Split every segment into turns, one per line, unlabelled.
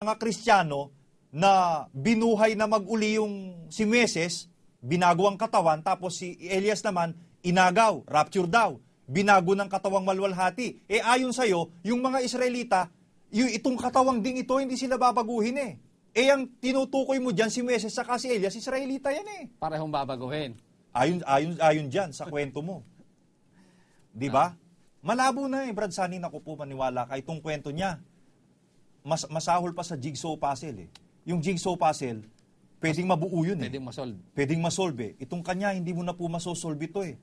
mga Kristiyano na binuhay na maguli yung si Meses, binago ang katawan, tapos si Elias naman, inagaw, rapture daw, binago ng katawang malwalhati. Eh ayon sa'yo, yung mga Israelita, yung itong katawang ding ito, hindi sila babaguhin eh. Eh ang tinutukoy mo dyan, si Meses saka si Elias, Israelita yan eh.
Parehong babaguhin.
Ayon, ayon, ayon dyan sa kwento mo. Di ba? Malabo na eh, Brad Sunny, naku po, maniwala ka. Itong kwento niya, mas, masahol pa sa jigsaw puzzle eh. Yung jigsaw puzzle, pwedeng mabuo yun eh.
Pwedeng masolve.
Pwedeng masolve eh. Itong kanya, hindi mo na po masosolve ito eh.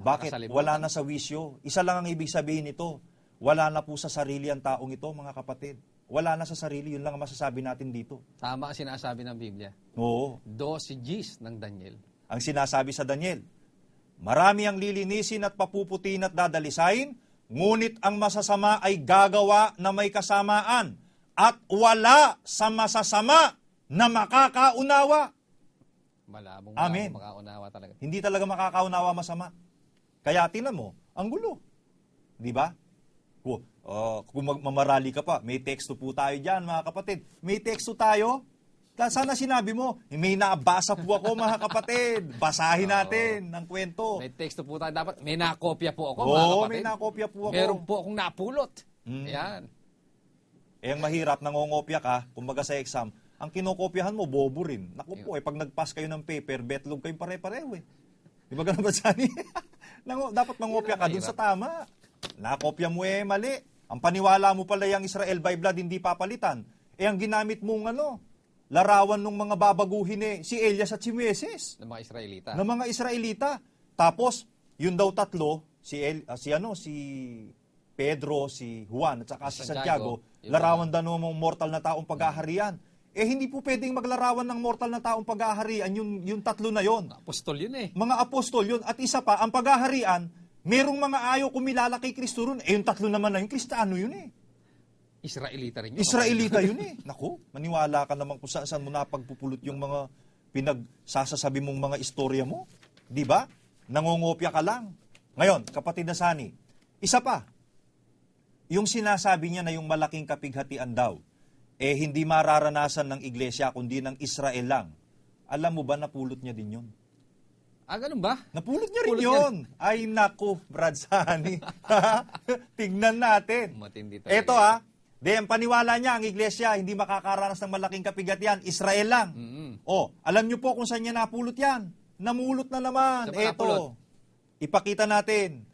Bakit? Wala na sa wisyo. Isa lang ang ibig sabihin nito. Wala na po sa sarili ang taong ito, mga kapatid. Wala na sa sarili, yun lang ang masasabi natin dito.
Tama ang sinasabi ng Biblia.
Oo.
Dos G's ng Daniel.
ang sinasabi sa Daniel. Marami ang lilinisin at papuputin at dadalisain, ngunit ang masasama ay gagawa na may kasamaan at wala sa masasama na makakaunawa.
Malabong
Amen.
malabong makaunawa talaga.
Hindi talaga makakaunawa masama. Kaya tinan mo, ang gulo. Di ba? Kung, uh, kung mamarali ka pa, may teksto po tayo dyan, mga kapatid. May teksto tayo. Ta- Sana sinabi mo, may nabasa po ako, mga kapatid. Basahin natin ng kwento.
May teksto po tayo dapat. May nakopya po ako, mga
Oo,
kapatid.
may nakopya po ako.
Meron po akong napulot.
Mm.
Yan.
Eh, ang mahirap, nangongopya ka, kumbaga sa exam, ang kinokopyahan mo, bobo rin. Naku po, eh, pag nag-pass kayo ng paper, betlog kayong pare-pareho eh. Di ba ganun ba? Nango- dapat mangopya ka dun sa tama. Nakopya mo eh, mali. Ang paniwala mo pala yung Israel by blood, hindi papalitan. Eh, ang ginamit mong ano, larawan ng mga babaguhin eh, si Elias at si Meses
Ng mga Israelita.
ng mga Israelita. Tapos, yun daw tatlo, si, El, ah, si ano, si Pedro, si Juan, at saka si
Santiago,
Santiago, larawan daw ng mortal na taong paghaharian. Eh, hindi po pwedeng maglarawan ng mortal na taong paghaharian, yung, yung tatlo na yon.
Apostol yun eh.
Mga apostol yun. At isa pa, ang paghaharian, merong mga ayaw kumilala kay Kristo ron. Eh, yung tatlo naman na yung Kristiyano yun eh.
Israelita rin yun.
Israelita yun eh. Naku, maniwala ka naman kung saan, saan mo napagpupulot yung mga pinagsasasabi mong mga istorya mo. Di ba? Nangongopya ka lang. Ngayon, kapatid na Sani, isa pa, yung sinasabi niya na yung malaking kapighatian daw, eh hindi mararanasan ng iglesia kundi ng Israel lang. Alam mo ba, napulot niya din yun?
Ah, ganun ba?
Napulot niya rin
Pulot niya
yun. Ay, naku, Brad Sani. Tignan natin.
Matindi talaga.
Eto ha, de, ang paniwala niya, ang iglesia, hindi makakaranas ng malaking kapigatian, Israel lang.
Mm-mm.
O, alam niyo po kung saan niya napulot yan. Namulot na naman.
Napulot?
Eto, ipakita natin.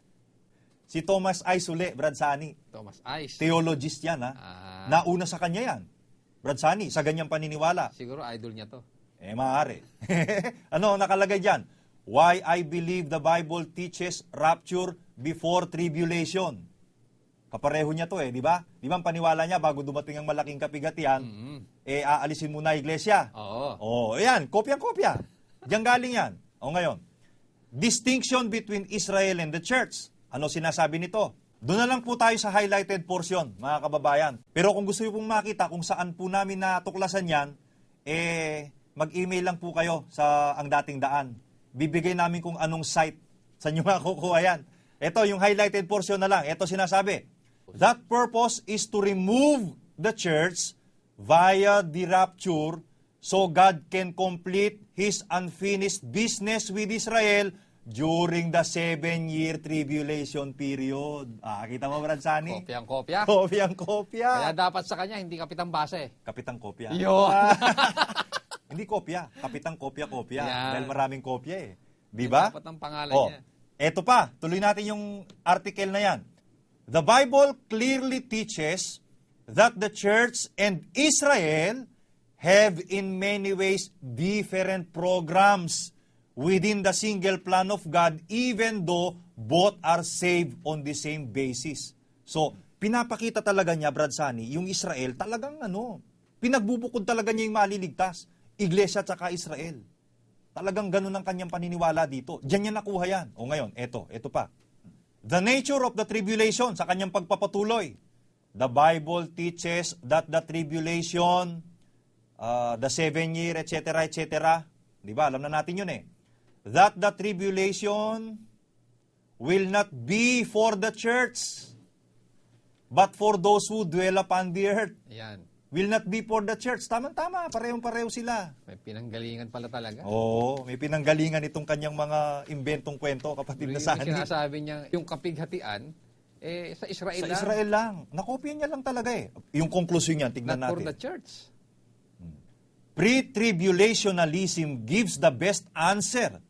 Si Thomas I. Sule, Brad Sani.
Thomas Ice.
Theologist yan ha.
Ah,
Nauna sa kanya yan. Brad Sani, sa ganyang paniniwala.
siguro idol niya to.
Eh, maaari. ano nakalagay dyan? Why I believe the Bible teaches rapture before tribulation. Kapareho niya to eh, di ba? Di ba ang paniwala niya bago dumating ang malaking kapigatian,
Mm-mm.
eh aalisin muna iglesia.
Oo.
Oh, ayan, kopya-kopya. Diyan galing yan. O ngayon, distinction between Israel and the church. Ano sinasabi nito? Doon na lang po tayo sa highlighted portion, mga kababayan. Pero kung gusto niyo pong makita kung saan po namin natuklasan yan, eh, mag-email lang po kayo sa ang dating daan. Bibigay namin kung anong site. Saan nyo makukuha yan? Ito, yung highlighted portion na lang. Ito sinasabi. That purpose is to remove the church via the rapture so God can complete His unfinished business with Israel during the seven-year tribulation period. Ah, kita mo, Brad Sani?
Kopya ang kopya.
Kopya ang
Kaya
kopya.
dapat sa kanya, hindi kapitan base.
Kapitang kopya.
Yun.
Ah, Hindi kopya. Kapitang kopya-kopya.
Yan.
Dahil maraming kopya eh. Di ba?
Dapat ang pangalan
Oh,
niya.
eto pa. Tuloy natin yung article na yan. The Bible clearly teaches that the church and Israel have in many ways different programs within the single plan of God even though both are saved on the same basis. So, pinapakita talaga niya, Brad Sani, yung Israel talagang ano, pinagbubukod talaga niya yung maliligtas. Iglesia at saka Israel. Talagang ganun ang kanyang paniniwala dito. Diyan niya nakuha yan. O ngayon, eto, eto pa. The nature of the tribulation sa kanyang pagpapatuloy. The Bible teaches that the tribulation, uh, the seven year, etc., etc., di ba? Alam na natin yun eh. That the tribulation will not be for the church, but for those who dwell upon the earth.
Yan.
will not be for the church. Tama-tama, parehong-pareho sila.
May pinanggalingan pala talaga.
Oo, may pinanggalingan itong kanyang mga imbentong kwento, kapatid na
Yung
sani.
sinasabi niya, yung kapighatian, eh, sa Israel
Sa
lang,
Israel lang. Nakopya niya lang talaga eh. Yung konklusyon niya, tignan
not for
natin.
the church.
Pre-tribulationalism gives the best answer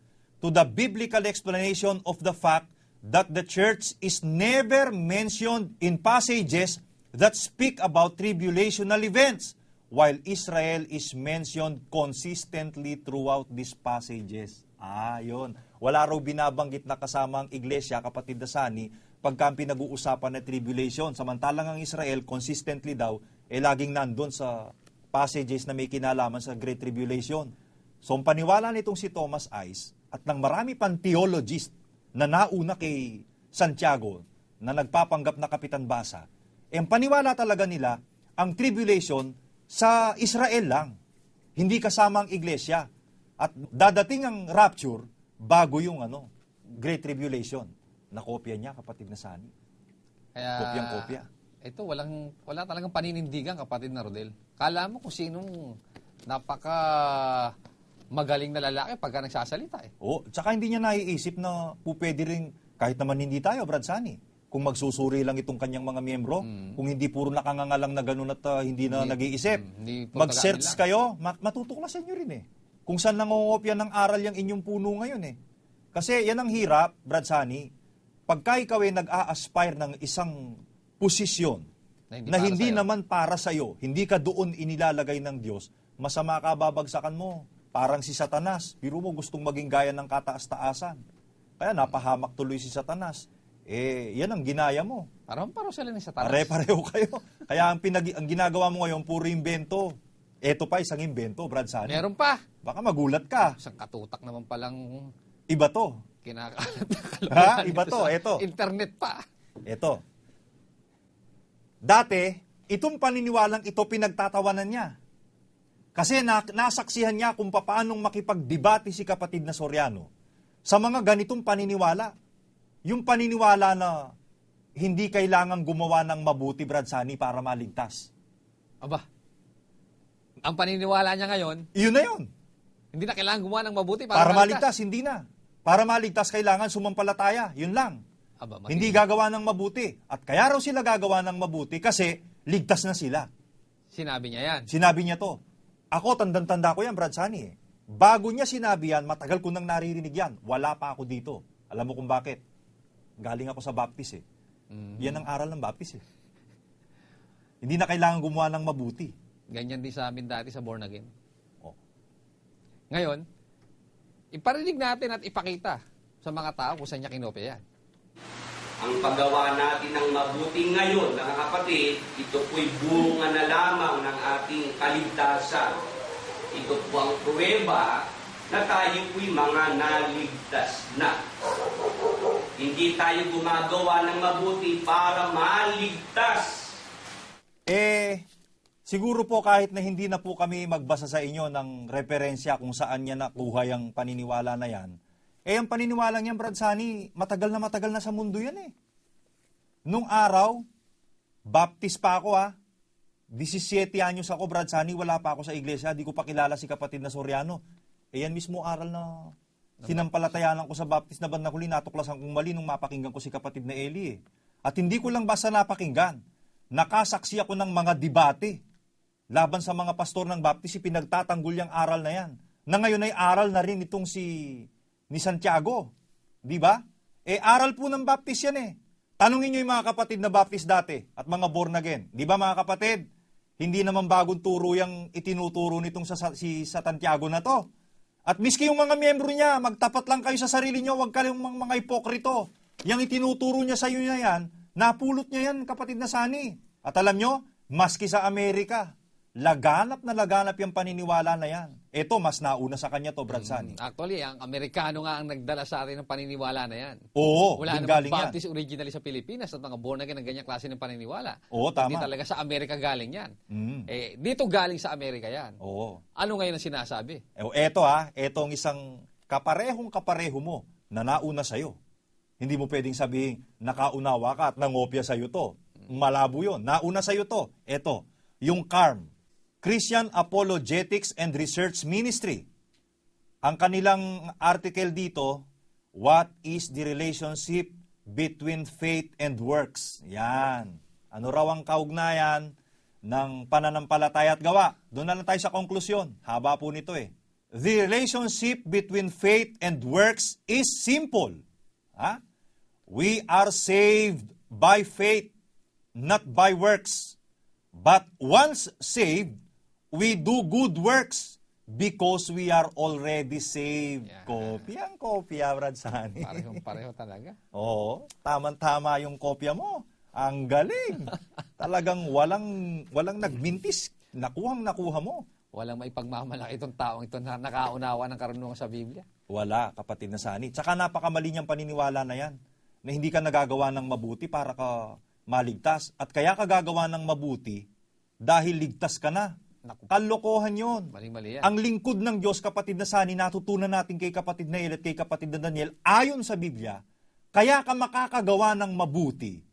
to the biblical explanation of the fact that the church is never mentioned in passages that speak about tribulational events, while Israel is mentioned consistently throughout these passages. Ah, yun. Wala raw binabanggit na kasama ang iglesia, kapatid na sani, pagka pinag-uusapan na tribulation. Samantalang ang Israel, consistently daw, eh laging nandun sa passages na may kinalaman sa Great Tribulation. So, ang paniwala nitong si Thomas Ice at ng marami pang theologist na nauna kay Santiago na nagpapanggap na Kapitan Basa, eh, paniwala talaga nila ang tribulation sa Israel lang. Hindi kasama ang iglesia. At dadating ang rapture bago yung ano, Great Tribulation. Nakopya niya, kapatid na Sani.
Kaya,
Kopyang-kopya.
Ito, walang, wala talagang paninindigan, kapatid na Rodel. Kala mo kung sinong napaka magaling na lalaki pagka nagsasalita eh.
Oo, tsaka hindi niya naiisip na po pwede rin, kahit naman hindi tayo, Brad Sani, kung magsusuri lang itong kanyang mga miyembro, kung hindi puro nakangangalang na ganun at ah, hindi na nag-iisip,
mm,
mag-search kayo, ma- matutuklasan nyo rin eh. Kung saan nangongopya ng aral yung inyong puno ngayon eh. Kasi yan ang hirap, Brad Sani, pagka ikaw ay nag-a-aspire ng isang posisyon
Na hindi
na
para
hindi
sa'yo.
naman para sa'yo, hindi ka doon inilalagay ng Diyos, masama ka babagsakan mo. Parang si Satanas, biro mo gustong maging gaya ng kataas-taasan. Kaya napahamak tuloy si Satanas. Eh, yan ang ginaya mo.
Parang paro sila ni Satanas.
Pare-pareho kayo. Kaya ang, pinag- ang ginagawa mo ngayon, puro imbento. Eto pa, isang imbento, Brad Sani.
Meron pa.
Baka magulat ka.
Isang katutak naman palang
Iba to.
kinakalat na
Ha? Iba to, eto.
Internet pa.
Ito. Dati, itong paniniwalang ito pinagtatawanan niya. Kasi na, nasaksihan niya kung paanong makipagdebate si kapatid na Soriano sa mga ganitong paniniwala. Yung paniniwala na hindi kailangang gumawa ng mabuti, Brad Sani, para maligtas.
Aba, ang paniniwala niya ngayon,
Iyon na yun.
hindi na kailangan gumawa ng mabuti para,
Para maligtas, hindi na. Para maligtas, kailangan sumampalataya. Yun lang.
Aba, matindi.
Hindi gagawa ng mabuti. At kaya raw sila gagawa ng mabuti kasi ligtas na sila.
Sinabi niya yan.
Sinabi niya to. Ako, tandang-tanda ko yan, Brad Sani. Eh. Bago niya sinabi yan, matagal ko nang naririnig yan. Wala pa ako dito. Alam mo kung bakit? Galing ako sa Baptist eh.
Mm.
Yan ang aral ng Baptist eh. Hindi na kailangan gumawa ng mabuti.
Ganyan din sa amin dati sa Born Again.
Oh.
Ngayon, iparinig natin at ipakita sa mga tao kung saan niya kinopya yan.
Ang paggawa natin ng mabuti ngayon, mga kapatid, ito po'y bunga na lamang ng ating kaligtasan. Ito po ang pruweba na tayo po'y mga naligtas na. Hindi tayo gumagawa ng mabuti para maligtas.
Eh, siguro po kahit na hindi na po kami magbasa sa inyo ng referensya kung saan niya nakuha yung paniniwala na yan, eh, ang paniniwala niyan, Brad Sani, matagal na matagal na sa mundo yan eh. Nung araw, baptist pa ako ha. 17 anyos ako, Brad Sani, wala pa ako sa iglesia, di ko pa kilala si kapatid na Soriano. Eh, yan mismo aral na sinampalatayanan ko sa baptist na bandang huli, natuklasan kong mali nung mapakinggan ko si kapatid na Eli eh. At hindi ko lang basta napakinggan, nakasaksi ako ng mga debate laban sa mga pastor ng baptist, pinagtatanggol yung aral na yan. Na ngayon ay aral na rin itong si ni Santiago. Di ba? Eh, aral po ng baptist yan eh. Tanungin nyo yung mga kapatid na baptist dati at mga born again. Di ba mga kapatid? Hindi naman bagong turo yung itinuturo nitong sa, si sa Santiago na to. At miski yung mga miyembro niya, magtapat lang kayo sa sarili nyo, huwag kayong mga, mga ipokrito. Yung itinuturo niya sa iyo na yan, napulot niya yan, kapatid na sani. At alam nyo, maski sa Amerika, laganap na laganap yung paniniwala na yan. Ito, mas nauna sa kanya to, Brad Sani.
Actually, ang Amerikano nga ang nagdala sa atin ng paniniwala na yan.
Oo,
Wala namang
galing yan.
Baptist originally sa Pilipinas at mga born again ng ganyang klase ng paniniwala.
Oo, tama.
Hindi talaga sa Amerika galing yan.
Mm.
Eh, dito galing sa Amerika yan.
Oo.
Ano ngayon ang sinasabi?
Eh, eto ha, etong isang kaparehong kapareho mo na nauna sa'yo. Hindi mo pwedeng sabihin, nakaunawa ka at nangopya sa'yo to. Malabo yun. Nauna sa'yo to. Eto, yung CARM, Christian Apologetics and Research Ministry. Ang kanilang article dito, What is the relationship between faith and works? Yan. Ano raw ang kaugnayan ng pananampalataya at gawa? Doon na lang tayo sa konklusyon. Haba po nito eh. The relationship between faith and works is simple. Ha? We are saved by faith, not by works. But once saved, we do good works because we are already saved.
Yeah.
Kopya ang kopya, Brad Sani.
Parehong pareho talaga.
Oo, tamang-tama yung kopya mo. Ang galing. Talagang walang walang nagmintis. Nakuhang nakuha mo.
Walang may pagmamalaki itong taong ito na nakaunawa ng karunungan sa Biblia.
Wala, kapatid na Sani. Tsaka napakamali niyang paniniwala na yan. Na hindi ka nagagawa ng mabuti para ka maligtas. At kaya ka gagawa ng mabuti dahil ligtas ka na.
Naku.
Kalokohan yon.
Maling-mali yan.
Ang lingkod ng Diyos, kapatid na Sani, natutunan natin kay kapatid na at kay kapatid na Daniel, ayon sa Biblia, kaya ka makakagawa ng mabuti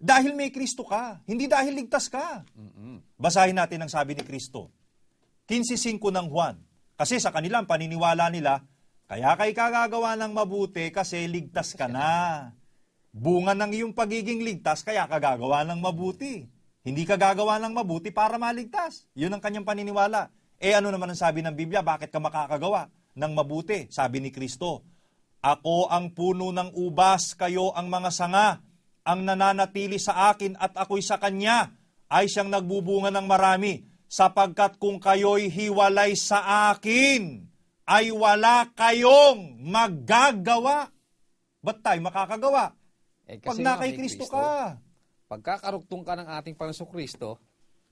dahil may Kristo ka, hindi dahil ligtas ka.
Mm-mm.
Basahin natin ang sabi ni Kristo. 15.5 ng Juan. Kasi sa kanilang paniniwala nila, kaya kay kagagawa ng mabuti kasi ligtas ka na. Bunga ng iyong pagiging ligtas, kaya ka gagawa ng mabuti. Hindi ka gagawa ng mabuti para maligtas. Yun ang kanyang paniniwala. Eh ano naman ang sabi ng Biblia? Bakit ka makakagawa ng mabuti? Sabi ni Kristo, Ako ang puno ng ubas, kayo ang mga sanga. Ang nananatili sa akin at ako'y sa kanya ay siyang nagbubunga ng marami. Sapagkat kung kayo'y hiwalay sa akin, ay wala kayong magagawa. Ba't tayo makakagawa?
Eh,
Pag na kay Kristo ka.
Pagkakarugtong ka ng ating Panginoon Kristo,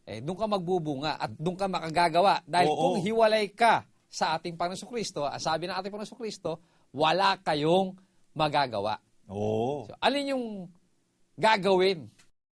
eh, doon ka magbubunga at doon ka makagagawa. Dahil
Oo.
kung hiwalay ka sa ating Panginoon Kristo, ang sabi ng ating Panginoon Kristo, wala kayong magagawa.
Oo.
So, alin yung gagawin